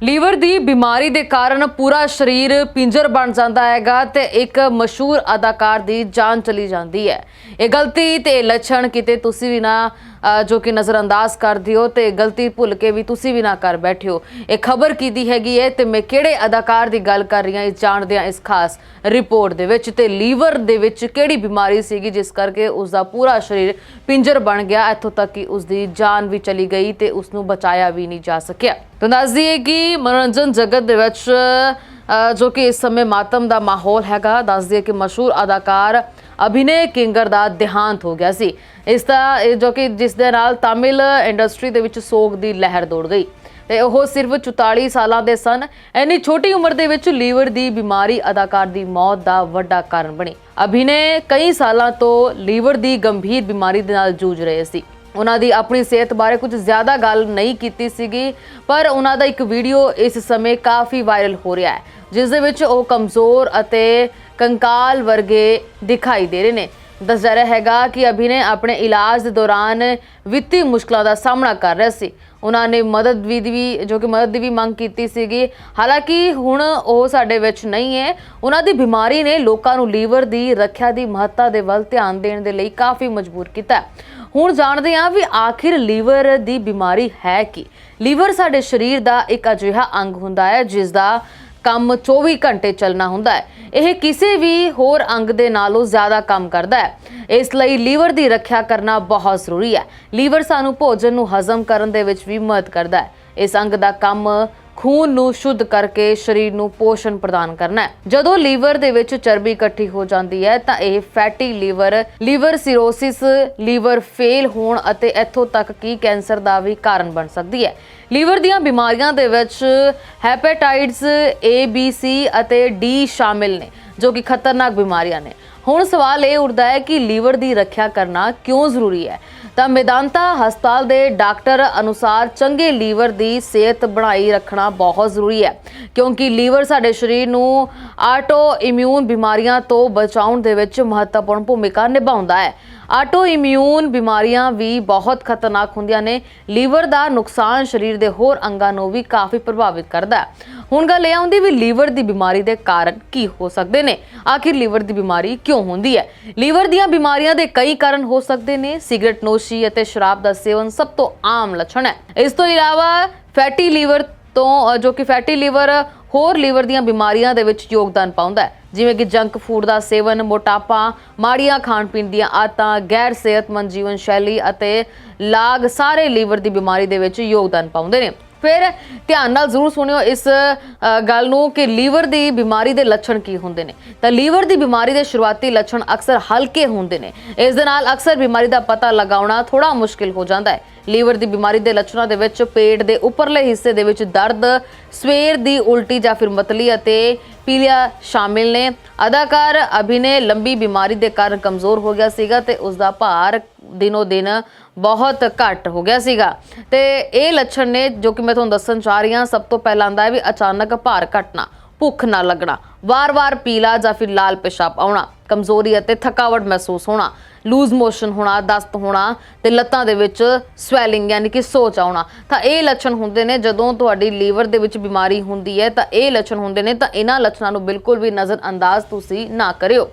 Liver ਦੀ ਬਿਮਾਰੀ ਦੇ ਕਾਰਨ ਪੂਰਾ ਸਰੀਰ ਪਿੰਜਰ ਬਣ ਜਾਂਦਾ ਹੈਗਾ ਤੇ ਇੱਕ ਮਸ਼ਹੂਰ ਅਦਾਕਾਰ ਦੀ ਜਾਨ ਚਲੀ ਜਾਂਦੀ ਹੈ। ਇਹ ਗਲਤੀ ਤੇ ਲੱਛਣ ਕਿਤੇ ਤੁਸੀਂ ਵੀ ਨਾ ਜੋ ਕਿ ਨਜ਼ਰਅੰਦਾਜ਼ ਕਰ ਦਿਓ ਤੇ ਗਲਤੀ ਭੁੱਲ ਕੇ ਵੀ ਤੁਸੀਂ ਵੀ ਨਾ ਕਰ ਬੈਠਿਓ ਇਹ ਖਬਰ ਕੀਦੀ ਹੈਗੀ ਹੈ ਤੇ ਮੈਂ ਕਿਹੜੇ ਅਦਾਕਾਰ ਦੀ ਗੱਲ ਕਰ ਰਹੀ ਹਾਂ ਇਹ ਜਾਣਦੇ ਹਾਂ ਇਸ ਖਾਸ ਰਿਪੋਰਟ ਦੇ ਵਿੱਚ ਤੇ ਲੀਵਰ ਦੇ ਵਿੱਚ ਕਿਹੜੀ ਬਿਮਾਰੀ ਸੀਗੀ ਜਿਸ ਕਰਕੇ ਉਸ ਦਾ ਪੂਰਾ ਸਰੀਰ ਪਿੰਜਰ ਬਣ ਗਿਆ, ਇੱਥੋਂ ਤੱਕ ਕਿ ਉਸ ਦੀ ਜਾਨ ਵੀ ਚਲੀ ਗਈ ਤੇ ਉਸ ਨੂੰ ਬਚਾਇਆ ਵੀ ਨਹੀਂ ਜਾ ਸਕਿਆ। ਤਾਂ ਦੱਸ ਦਈਏ ਕਿ ਮਨੋਰੰਜਨ ਜਗਤ ਦੇ ਵਿੱਚ ਜੋ ਕਿ ਇਸ ਸਮੇਂ ਮਾਤਮ ਦਾ ਮਾਹੌਲ ਹੈਗਾ ਦੱਸ ਦਈਏ ਕਿ ਮਸ਼ਹੂਰ ਅਦਾਕਾਰ ਅਭਿਨੇ ਕਿੰਗਰ ਦਾ ਦੇਹਾਂਤ ਹੋ ਗਿਆ ਸੀ ਇਸ ਦਾ ਇਹ ਜੋ ਕਿ ਜਿਸ ਦੇ ਨਾਲ ਤਾਮਿਲ ਇੰਡਸਟਰੀ ਦੇ ਵਿੱਚ ਸੋਗ ਦੀ ਲਹਿਰ ਦੌੜ ਗਈ ਤੇ ਉਹ ਸਿਰਫ 44 ਸਾਲਾਂ ਦੇ ਸਨ ਇੰਨੀ ਛੋਟੀ ਉਮਰ ਦੇ ਵਿੱਚ ਲੀਵਰ ਦੀ ਬਿਮਾਰੀ ਅਦਾਕਾਰ ਦੀ ਮੌਤ ਦਾ ਵੱਡਾ ਕਾਰਨ ਬਣੀ ਅਭਿਨੇ ਕਈ ਸਾਲਾਂ ਤੋਂ ਲੀਵਰ ਦੀ ਗੰਭੀਰ ਬਿਮਾਰੀ ਦੇ ਨਾਲ ਜੂਝ ਰਹੇ ਸੀ ਉਹਨਾਂ ਦੀ ਆਪਣੀ ਸਿਹਤ ਬਾਰੇ ਕੁਝ ਜ਼ਿਆਦਾ ਗੱਲ ਨਹੀਂ ਕੀਤੀ ਸੀਗੀ, ਪਰ ਉਹਨਾਂ ਦਾ ਇੱਕ ਵੀਡੀਓ ਇਸ ਸਮੇਂ ਕਾਫੀ ਵਾਇਰਲ ਹੋ ਰਿਹਾ ਹੈ, ਜਿਸ ਦੇ ਵਿੱਚ ਉਹ ਕਮਜ਼ੋਰ ਅਤੇ ਕੰਕਾਲ ਵਰਗੇ ਦਿਖਾਈ ਦੇ ਰਹੇ ਨੇ। ਦੱਸਿਆ ਰਿਹਾ ਹੈਗਾ ਕਿ ਅਭਿਨੇ ਆਪਣੇ ਇਲਾਜ ਦੇ ਦੌਰਾਨ ਵਿੱਤੀ ਮੁਸ਼ਕਲਾਂ ਦਾ ਸਾਹਮਣਾ ਕਰ ਰਿਹਾ ਸੀ। ਉਹਨਾਂ ਨੇ ਮਦਦ ਵੀ ਦੀ ਵੀ, ਜੋ ਕਿ ਮਦਦ ਦੀ ਵੀ ਮੰਗ ਕੀਤੀ ਸੀਗੀ। ਹਾਲਾਂਕਿ ਹੁਣ ਉਹ ਸਾਡੇ ਵਿੱਚ ਨਹੀਂ ਹੈ। ਉਹਨਾਂ ਦੀ ਬਿਮਾਰੀ ਨੇ ਲੋਕਾਂ ਨੂੰ ਲੀਵਰ ਦੀ ਰੱਖਿਆ ਦੀ ਮਹੱਤਤਾ ਦੇ ਵੱਲ ਧਿਆਨ ਦੇਣ ਦੇ ਲਈ ਕਾਫੀ ਮਜਬੂਰ ਕੀਤਾ ਹੁਣ ਜਾਣਦੇ ਹਾਂ ਵੀ ਆਖਿਰ ਲੀਵਰ ਦੀ ਬਿਮਾਰੀ ਹੈ ਕੀ। ਲੀਵਰ ਸਾਡੇ ਸਰੀਰ ਦਾ ਇੱਕ ਅਜਿਹਾ ਅੰਗ ਹੁੰਦਾ ਹੈ ਜਿਸ ਦਾ ਕੰਮ 24 ਘੰਟੇ ਚੱਲਣਾ ਹੁੰਦਾ ਹੈ। ਇਹ ਕਿਸੇ ਵੀ ਹੋਰ ਅੰਗ ਦੇ ਨਾਲੋਂ ਜ਼ਿਆਦਾ ਕੰਮ ਕਰਦਾ ਹੈ। ਇਸ ਲਈ ਲੀਵਰ ਦੀ ਰੱਖਿਆ ਕਰਨਾ ਬਹੁਤ ਜ਼ਰੂਰੀ ਹੈ। ਲੀਵਰ ਸਾਨੂੰ ਭੋਜਨ ਨੂੰ ਹਜ਼ਮ ਕਰਨ ਦੇ ਵਿੱਚ ਵੀ ਮਦਦ ਕਰਦਾ ਹੈ। ਇਸ ਅੰਗ ਦਾ ਕੰਮ ਖੂਨ ਨੂੰ ਸ਼ੁੱਧ ਕਰਕੇ ਸਰੀਰ ਨੂੰ ਪੋਸ਼ਣ ਪ੍ਰਦਾਨ ਕਰਨਾ ਹੈ। ਜਦੋਂ ਲੀਵਰ ਦੇ ਵਿੱਚ ਚਰਬੀ ਇਕੱਠੀ ਹੋ ਜਾਂਦੀ ਹੈ, ਤਾਂ ਇਹ fatty liver liver cirrhosis, liver fail ਹੋਣ ਅਤੇ ਇੱਥੋਂ ਤੱਕ ਕਿ ਕੈਂਸਰ ਦਾ ਵੀ ਕਾਰਨ ਬਣ ਸਕਦੀ ਹੈ। ਲੀਵਰ ਦੀਆਂ ਬਿਮਾਰੀਆਂ ਦੇ ਵਿੱਚ ਹੈਪੇਟਾਈਟਸ A, B, C ਅਤੇ D ਸ਼ਾਮਿਲ ਨੇ, ਜੋ ਕਿ ਖਤਰਨਾਕ ਬਿਮਾਰੀਆਂ ਨੇ। ਹੁਣ ਸਵਾਲ ਇਹ ਉੱਠਦਾ ਹੈ ਕਿ ਲੀਵਰ ਦੀ ਰੱਖਿਆ ਕਰਨਾ ਕਿਉਂ ਜ਼ਰੂਰੀ ਹੈ? ਤਾਂ ਮੈਦਾਨਤਾ ਹਸਪਤਾਲ ਦੇ ਡਾਕਟਰ ਅਨੁਸਾਰ ਚੰਗੇ ਲੀਵਰ ਦੀ ਸਿਹਤ ਬਣਾਈ ਰੱਖਣਾ ਬਹੁਤ ਜ਼ਰੂਰੀ ਹੈ, ਕਿਉਂਕਿ ਲੀਵਰ ਸਾਡੇ ਸਰੀਰ ਨੂੰ ਆਟੋ ਇਮਿਊਨ ਬਿਮਾਰੀਆਂ ਤੋਂ ਬਚਾਉਣ ਦੇ ਵਿੱਚ ਮਹੱਤਵਪੂਰਨ ਭੂਮਿਕਾ ਨਿਭਾਉਂਦਾ ਹੈ। ਆਟੋ ਇਮਿਊਨ ਬਿਮਾਰੀਆਂ ਵੀ ਬਹੁਤ ਖਤਰਨਾਕ ਹੁੰਦੀਆਂ ਨੇ। ਲੀਵਰ ਦਾ ਨੁਕਸਾਨ ਸਰੀਰ ਦੇ ਹੋਰ ਅੰਗਾਂ ਨੂੰ ਵੀ ਕਾਫੀ ਪ੍ਰਭਾਵਿਤ ਕਰਦਾ ਹੈ। ਹੁਣ ਗੱਲ ਇਹ ਆਉਂਦੀ ਵੀ ਲੀਵਰ ਦੀ ਬਿਮਾਰੀ ਦੇ ਕਾਰਨ ਕੀ ਹੋ ਸਕਦੇ ਨੇ? ਆਖਿਰ ਲੀਵਰ ਦੀ ਬਿਮਾਰੀ ਕਿਉਂ ਹੁੰਦੀ ਹੈ? ਲੀਵਰ ਦੀਆਂ ਬਿਮਾਰੀਆਂ ਦੇ ਕਈ ਕਾਰਨ ਹੋ ਸਕਦੇ ਨੇ। ਸਿਗਰਟ ਨੋਸ਼ੀ ਅਤੇ ਸ਼ਰਾਬ ਦਾ ਸੇਵਨ ਸਭ ਤੋਂ ਆਮ ਲੱਛਣ ਹੈ। ਇਸ ਤੋਂ ਇਲਾਵਾ ਫੈਟੀ ਲੀਵਰ ਤੋਂ ਜੋ ਕਿ ਫੈਟੀ ਲੀਵਰ, ਹੋਰ ਲੀਵਰ ਦੀਆਂ ਬਿਮਾਰੀਆਂ ਦੇ ਵਿੱਚ ਯੋਗਦਾਨ ਪਾਉਂਦਾ ਹੈ। ਜਿਵੇਂ ਕਿ ਜੰਕ ਫੂਡ ਦਾ ਸੇਵਨ, ਮੋਟਾਪਾ, ਮਾੜੀਆਂ ਖਾਣ ਪੀਣ ਦੀਆਂ ਆਦਤਾਂ, ਗੈਰ ਸਿਹਤਮੰਦ ਜੀਵਨ ਸ਼ੈਲੀ ਅਤੇ ਲਾਗ ਸਾਰੇ ਲੀਵਰ ਦੀ ਬਿਮਾਰੀ ਦੇ ਵਿੱਚ ਯੋਗਦਾਨ ਪਾਉਂਦੇ ਨੇ। ਫਿਰ ਧਿਆਨ ਨਾਲ ਜ਼ਰੂਰ ਸੁਣਿਓ ਇਸ ਗੱਲ ਨੂੰ ਕਿ ਲੀਵਰ ਦੀ ਬਿਮਾਰੀ ਦੇ ਲੱਛਣ ਕੀ ਹੁੰਦੇ ਨੇ। ਤਾਂ ਲੀਵਰ ਦੀ ਬਿਮਾਰੀ ਦੇ ਸ਼ੁਰੂਆਤੀ ਲੱਛਣ ਅਕਸਰ ਹਲਕੇ ਹੁੰਦੇ ਨੇ। ਇਸ ਦੇ ਨਾਲ ਅਕਸਰ ਬਿਮਾਰੀ ਦਾ ਪਤਾ ਲਗਾਉਣਾ ਥੋੜਾ ਮੁਸ਼ਕਿਲ ਹੋ ਜਾਂਦਾ ਹੈ। ਲੀਵਰ ਦੀ ਬਿਮਾਰੀ ਦੇ ਲੱਛਣਾਂ ਦੇ ਵਿੱਚ ਪੇਟ ਦੇ ਉੱਪਰਲੇ ਹਿੱਸੇ ਦੇ ਵਿੱਚ ਦਰਦ, ਸਵੇਰ ਦੀ ਉਲਟੀ ਜਾਂ ਫਿਰ ਮਤਲੀ ਅਤੇ ਪੀਲੀਆ ਸ਼ਾਮਿਲ ਨੇ। ਅਦਾਕਾਰ ਅਭਿਨੇ ਲੰਬੀ ਬਿਮਾਰੀ ਦੇ ਕਾਰਨ ਕਮਜ਼ੋਰ ਹੋ ਗਿਆ ਸੀਗਾ ਤੇ ਉਸ ਦਾ ਭਾਰ ਦਿਨੋ ਦਿਨ ਬਹੁਤ ਘੱਟ ਹੋ ਗਿਆ ਸੀਗਾ। ਤੇ ਇਹ ਲੱਛਣ ਨੇ ਜੋ ਕਿ ਮੈਂ ਤੁਹਾਨੂੰ ਦੱਸਣ ਚਾਹ ਰਹੀ ਹਾਂ, ਸਭ ਤੋਂ ਪਹਿਲਾਂ ਆਉਂਦਾ ਹੈ ਵੀ ਅਚਾਨਕ ਭਾਰ ਘਟਣਾ, ਭੁੱਖ ਨਾ ਲੱਗਣਾ, ਵਾਰ-ਵਾਰ ਪੀਲਾ ਜਾਂ ਫਿਰ ਲਾਲ ਪਿਸ਼ਾਬ ਆਉਣਾ। ਕਮਜ਼ੋਰੀ ਅਤੇ ਥਕਾਵਟ ਮਹਿਸੂਸ ਹੋਣਾ ਲੂਜ਼ ਮੋਸ਼ਨ ਹੋਣਾ, ਦਸਤ ਹੋਣਾ ਤੇ ਲੱਤਾਂ ਦੇ ਵਿੱਚ ਸਵੈਲਿੰਗ ਯਾਨੀ ਕਿ ਸੋਜ ਆਉਣਾ। ਤਾਂ ਇਹ ਲੱਛਣ ਹੁੰਦੇ ਨੇ ਜਦੋਂ ਤੁਹਾਡੀ ਲੀਵਰ ਦੇ ਵਿੱਚ ਬਿਮਾਰੀ ਹੁੰਦੀ ਹੈ ਤਾਂ ਇਹ ਲੱਛਣ ਹੁੰਦੇ ਨੇ ਤਾਂ ਇਹਨਾਂ ਲੱਛਣਾਂ ਨੂੰ ਬਿਲਕੁਲ ਵੀ ਨਜ਼ਰ ਅੰਦਾਜ਼ ਤੁਸੀਂ ਨਾ ਕਰਿਓ।